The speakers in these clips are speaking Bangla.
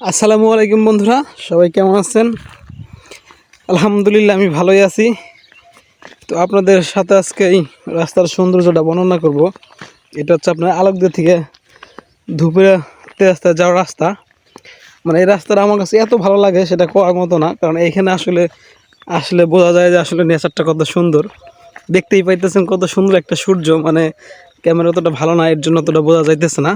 আসসালামু আলাইকুম বন্ধুরা, সবাই কেমন আছেন? আলহামদুলিল্লাহ, আমি ভালোই আছি। তো আপনাদের সাথে আজকে এই রাস্তার সৌন্দর্যটা বর্ণনা করব। এটা হচ্ছে আপনার আলোকদের থেকে ধুপুরে রাস্তায় যাওয়ার রাস্তা। মানে এই রাস্তাটা আমার কাছে এত ভালো লাগে, সেটা কোয়ার মতো না, কারণ এইখানে আসলে আসলে বোঝা যায় যে আসলে নেচারটা কত সুন্দর। দেখতেই পাইতেছেন কত সুন্দর একটা সূর্য মানে ক্যামেরা অতটা ভালো না, এর জন্য অতটা বোঝা যাইতেছে না।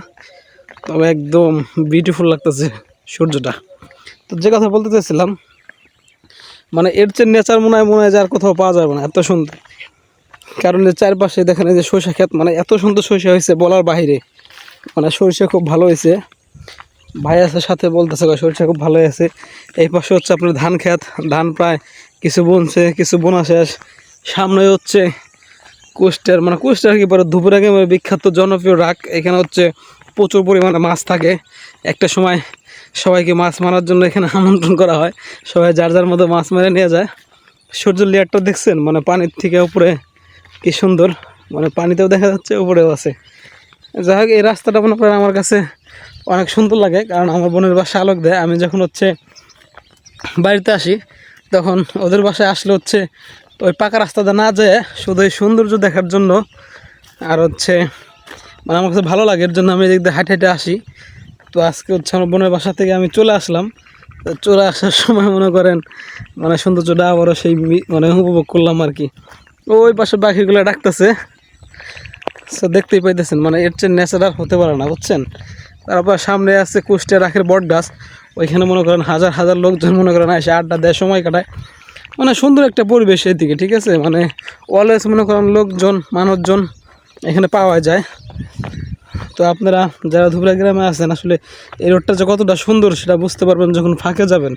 তবে একদম বিউটিফুল লাগতেছে। সূর্যটা। তো যে কথা বলতে চাইছিলাম মানে এর চেয়ে নেচার মনে হয় মনে হয় যে আর কোথাও পাওয়া যাবে না এত সুন্দর। কারণ এর চারপাশে দেখেন যে সরিষা ক্ষেত মানে এত সুন্দর সরিষা হয়েছে বলার বাইরে মানে সরিষা খুব ভালো হয়েছে। ভাই আছে সাথে বলতেছে সরিষা খুব ভালো হয়েছে। এই পাশে হচ্ছে আপনার ধান ক্ষেত, ধান প্রায় কিছু বুনছে, কিছু বোনা শেষ। সামনে হচ্ছে কোস্টার মানে কোস্টার কি পরে মানে বিখ্যাত জনপ্রিয় রাগ। এখানে হচ্ছে প্রচুর পরিমাণে মাছ থাকে। একটা সময় সবাইকে মাছ মারার জন্য এখানে আমন্ত্রণ করা হয়। সবাই যার যার মতো মাছ মেরে নিয়ে যায়। সূর্য লেয়ারটা দেখছেন? মানে পানির থেকে উপরে কি সুন্দর। মানে পানিতেও দেখা যাচ্ছে, উপরেও আছে। যাই হোক, এই রাস্তাটা মনে করেন আমার কাছে অনেক সুন্দর লাগে, কারণ আমার বোনের বাসা আলোক দেয়। আমি যখন হচ্ছে বাড়িতে আসি, তখন ওদের বাসায় আসলে হচ্ছে ওই পাকা রাস্তাটা না যেয়ে শুধু এই সৌন্দর্য দেখার জন্য আর হচ্ছে মানে আমার কাছে ভালো লাগে। এর জন্য আমি এদিক দিয়ে হাঁটে হাঁটে আসি। তো আজকে হচ্ছে আমার বোনের বাসা থেকে আমি চলে আসলাম। চলে আসার সময় মনে করেন মানে সৌন্দর্যটা আবারও সেই মানে উপভোগ করলাম আর কি। ওই পাশে পাখিগুলো ডাকতেছে। সো দেখতেই পাইতেছেন মানে এর চেয়ে ন্যাচারাল হতে পারে না, বুঝছেন? তারপর সামনে আছে কুষ্টিয়া রাখের বট গাছ। ওইখানে মনে করেন হাজার হাজার লোকজন মনে করেন এসে আড্ডা দেয়, সময় কাটায়। মানে সুন্দর একটা পরিবেশ এদিকে, ঠিক আছে? মানে অলওয়েজ মনে করেন লোকজন, মানুষজন এখানে পাওয়া যায়। তো আপনারা যারা ধুবরা গ্রামে আছেন, আসলে এই রোডটা যে কতটা সুন্দর সেটা বুঝতে পারবেন যখন ফাঁকে যাবেন।